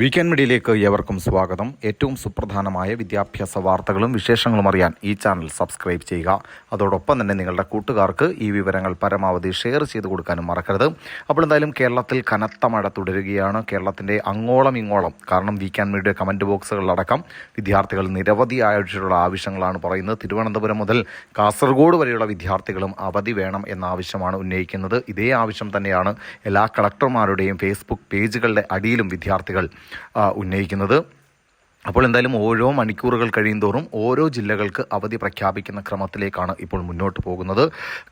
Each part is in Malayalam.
വീക്കെൻഡ് മീഡിയയിലേക്ക് ഏവർക്കും സ്വാഗതം. ഏറ്റവും സുപ്രധാനമായ വിദ്യാഭ്യാസ വാർത്തകളും വിശേഷങ്ങളും അറിയാൻ ഈ ചാനൽ സബ്സ്ക്രൈബ് ചെയ്യുക. അതോടൊപ്പം തന്നെ നിങ്ങളുടെ കൂട്ടുകാർക്ക് ഈ വിവരങ്ങൾ പരമാവധി ഷെയർ ചെയ്ത് കൊടുക്കാനും മറക്കരുത്. അപ്പോൾ എന്തായാലും കേരളത്തിൽ കനത്ത മഴ തുടരുകയാണ്. കേരളത്തിന്റെ അങ്ങോളം ഇങ്ങോളം കാരണം വീക്കെൻഡ് മീഡിയ കമന്റ് ബോക്സുകളിലടക്കം വിദ്യാർത്ഥികൾ നിരവധി നിരവധിയായിട്ടുള്ള ആവശ്യങ്ങളാണ് പറയുന്നത്. തിരുവനന്തപുരം മുതൽ കാസർഗോഡ് വരെയുള്ള വിദ്യാർത്ഥികളും അവധി വേണം എന്ന ആവശ്യമാണ് ഉന്നയിക്കുന്നത്. ഇതേ ആവശ്യം തന്നെയാണ് എല്ലാ കളക്ടർമാരുടെയും ഫേസ്ബുക്ക് പേജുകളുടെ അടിയിലും വിദ്യാർത്ഥികൾ ഉന്നയിക്കുന്നത്. അപ്പോൾ എന്തായാലും ഓരോ മണിക്കൂറുകൾ കഴിയുന്തോറും ഓരോ ജില്ലകൾക്ക് അവധി പ്രഖ്യാപിക്കുന്ന ക്രമത്തിലേക്കാണ് ഇപ്പോൾ മുന്നോട്ട് പോകുന്നത്.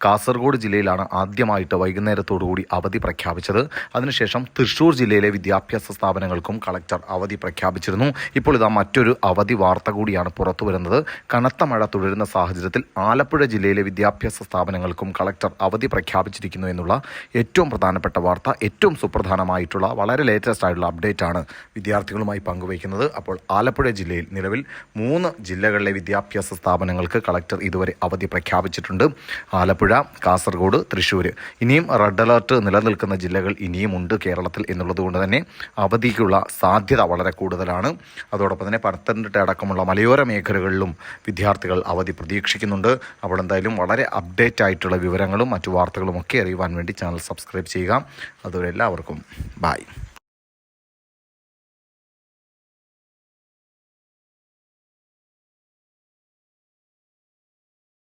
കാസർഗോഡ് ജില്ലയിലാണ് ആദ്യമായിട്ട് വൈകുന്നേരത്തോടുകൂടി അവധി പ്രഖ്യാപിച്ചത്. അതിനുശേഷം തൃശൂർ ജില്ലയിലെ വിദ്യാഭ്യാസ സ്ഥാപനങ്ങൾക്കും കളക്ടർ അവധി പ്രഖ്യാപിച്ചിരുന്നു. ഇപ്പോൾ ഇതാ മറ്റൊരു അവധി വാർത്ത കൂടിയാണ് പുറത്തു വരുന്നത്. കനത്ത മഴ തുടരുന്ന സാഹചര്യത്തിൽ ആലപ്പുഴ ജില്ലയിലെ വിദ്യാഭ്യാസ സ്ഥാപനങ്ങൾക്കും കളക്ടർ അവധി പ്രഖ്യാപിച്ചിരിക്കുന്നു എന്നുള്ള ഏറ്റവും പ്രധാനപ്പെട്ട വാർത്ത ഏറ്റവും സുപ്രധാനമായിട്ടുള്ള വളരെ ലേറ്റസ്റ്റ് ആയിട്ടുള്ള അപ്ഡേറ്റ് ആണ് വിദ്യാർത്ഥികളുമായി പങ്കുവയ്ക്കുന്നത്. അപ്പോൾ ആലപ്പുഴ ജില്ലയിൽ നിലവിൽ മൂന്ന് ജില്ലകളിലെ വിദ്യാഭ്യാസ സ്ഥാപനങ്ങൾക്ക് കളക്ടർ ഇതുവരെ അവധി പ്രഖ്യാപിച്ചിട്ടുണ്ട്. ആലപ്പുഴ കാസർഗോഡ് തൃശ്ശൂർ ഇനിയും റെഡ് അലർട്ട് നിലനിൽക്കുന്ന ജില്ലകൾ ഇനിയുമുണ്ട് കേരളത്തിൽ എന്നുള്ളതുകൊണ്ട് തന്നെ അവധിക്കുള്ള സാധ്യത വളരെ കൂടുതലാണ്. അതോടൊപ്പം തന്നെ പത്തനംതിട്ട അടക്കമുള്ള മലയോര മേഖലകളിലും വിദ്യാർത്ഥികൾ അവധി പ്രതീക്ഷിക്കുന്നുണ്ട്. അപ്പോൾ എന്തായാലും വളരെ അപ്ഡേറ്റ് ആയിട്ടുള്ള വിവരങ്ങളും മറ്റു വാർത്തകളും ഒക്കെ അറിയുവാൻ വേണ്ടി ചാനൽ സബ്സ്ക്രൈബ് ചെയ്യുക. അതുവരെ എല്ലാവർക്കും ബായ്